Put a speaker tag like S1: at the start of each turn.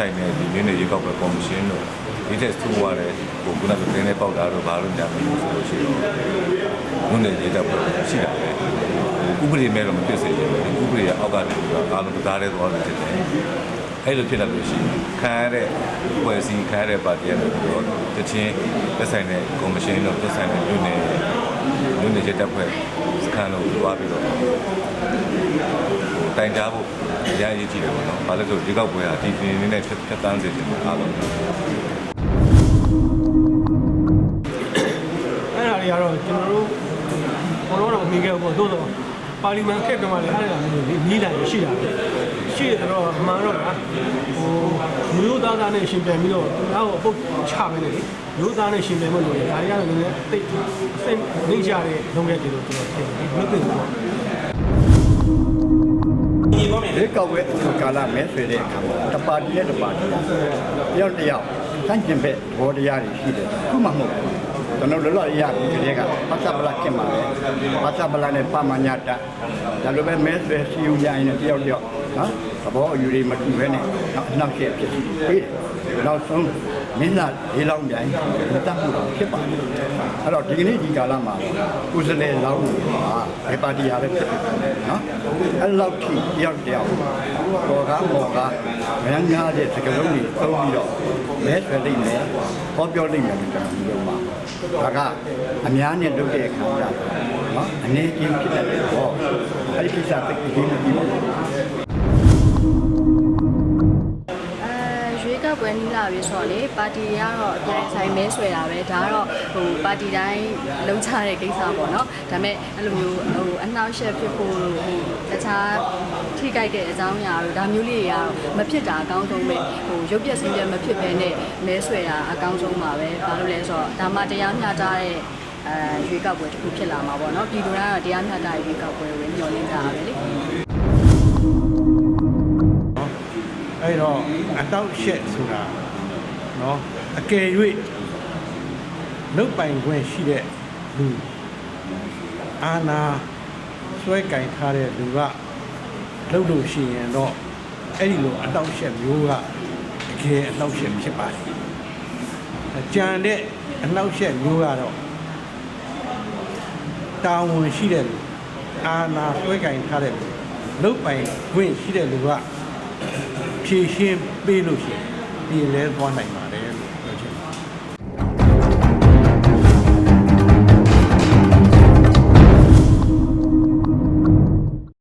S1: ဆိုင်တဲ့ဒီမျိုးနဲ့ရေကောက်ပဲကော်မရှင်တို့ဒီတက်သူ့ရတဲ့ဟိုခုနကတင်းနဲ့ပေါက်တာတို့ဘာလို့ညာမလို့ဆိုလို့ရှိတော့ဝန်နဲ့ရေတက်ပဲရှိတာပဲဥပဒေမဲ့တော့မဖြစ်စေဘူးဥပဒေကအောက်ကနေပြီးတော့အားလုံးကြားတဲ့သွားတယ်ဖြစ်တယ်အဲ့လိုဖြစ်လာလို့ရှိရင်ခံရတဲ့ဖွဲ့စည်းခံရတဲ့ပါတီရတော့တချင်းသက်ဆိုင်တဲ့ကော်မရှင်တို့သက်ဆိုင်တဲ့မြို့နယ်မြို့နယ်ချက်တပ်ဖွဲ့စခန်းတို့တွားပြီးတော့တိုင်ကြားဖို့ အများကြီးကြည့်တယ်ပေါ့နော်။ဘာလို့လဲဆိုဒီကောက်ပွဲဟာဒီဒီနေ့နဲ့ဖြတ်ဖြတ်တန်းစေချင်တယ်အားလုံး
S2: အဲ့ဒါတွေကတော့ကျွန်တော်တို့ဘောလုံးတော့မင်းခဲ့ဘူးပေါ့သို့တော့ပါလီမန်ခက်တုန်းကလည်းအဲ့ဒါမျိုးလေးနီးလာရှိတာပဲရှိရတော့အမှန်တော့ကဟိုမျိုးသားသားနဲ့ရှင်ပြန်ပြီးတော့နောက်အပုတ်ချပဲလေမျိုးသားနဲ့ရှင်ပြန်မလို့လေဒါရရတယ်လည်းတိတ်အစိမ့်နှိမ့်ကြတဲ့လုပ်ငန်းတွေလို့ကျွန်တော်ထင်တယ်မသိဘူးပေါ့
S3: ဒီကောက်ဝဲကာလမဲဆွေတဲ့အခါမှာတပါတီနဲ့တပါတီတယောက်တစ်ယောက်စန့်ကျင်ဘက်ဘောတရားတွေရှိတယ်ခုမှမဟုတ်ဘူးကျွန်တော်လောလောရပြီကလေးကပတ်စပလာခင်ပါလေပတ်စပလာနဲ့ပါမညာတာဒါလိုပဲမဲဆွေစီယူကြရင်တယောက်တယောက် နော်သဘောအယူတွေမတူဘဲနဲ့နောက်အနောက်ချက်ဖြစ်စီပေးတယ်နောက်ဆုံးမင်းသားလေးလောင်းပြန်မတတ်ဘူးဖြစ်ပါတယ်အဲ့တော့ဒီကနေ့ဒီကာလမှာကုစလေလောင်းပါဘယ်ပါတီရပဲဖြစ်တယ်နော်အဲ့လောက်ထိတယောက်တယောက်ပေါ်ကားပေါ်ကားမရမ်းများတဲ့စကလုံးတွေသုံးပြီးတော့မဲဆွေလိမ့်မယ်ဟောပြောလိမ့်မယ်လို့ကျွန်တော်ပြောပါဒါကအများနဲ့လုပ်တဲ့အခါကျတော့နော်အနေချင်းဖြစ်တဲ့ဟောအဲ့ဒီကိစ္စသိပြီးမပြီးပါဘူး
S4: အဲ ရွေးကောက်ပွဲနီးလာပြီဆိုတော့လေပါတီကတော့အပြိုင်ဆိုင်မဲဆွဲတာပဲဒါကတော့ဟိုပါတီတိုင်းလုံးချတဲ့ကိစ္စပေါ့နော်ဒါပေမဲ့အဲ့လိုမျိုးဟိုအနှောက်အယှက်ဖြစ်ဖို့ဟိုတခြားထိကြိုက်တဲ့အကြောင်းအရာတို့ဒါမျိုးလေးတွေကတော့မဖြစ်တာအကောင်းဆုံးပဲဟိုရုပ်ပြက်ဆင်းပြက်မဖြစ်ဘဲနဲ့မဲဆွဲတာအကောင်းဆုံးပါပဲဘာလို့လဲဆိုတော့ဒါမှတရားမျှတတဲ့အဲရွေးကောက်ပွဲတစ်ခုဖြစ်လာမှာပေါ့နော်ပြည်သူတိုင်းကတရားမျှတတဲ့ရွေးကောက်ပွဲကိုညှော်လင့်ကြတာပဲလေ
S5: အဲ့တော့အတောက်ရှက်ဆိုတာเนาะအကယ်၍လုတ်ပိုင်ခွင့်ရှိတဲ့လူအာနာဆွဲကင်ထားတဲ့လူကလှုပ်လို့ရှိရင်တော့အဲ့ဒီလိုအတောက်ရှက်မျိုးကအကယ်အတောက်ရှက်ဖြစ်ပါတယ်အကြံတဲ့အနှောက်ရှက်မျိုးကတော့တာဝန်ရှိတဲ့လူအာနာဆွဲကင်ထားတဲ့လူလုတ်ပိုင်ခွင့်ရှိတဲ့လူက ဖြည့်ရှင်းပေးလို့ရှိရင်ပြည်လဲသွားနိုင်ပါ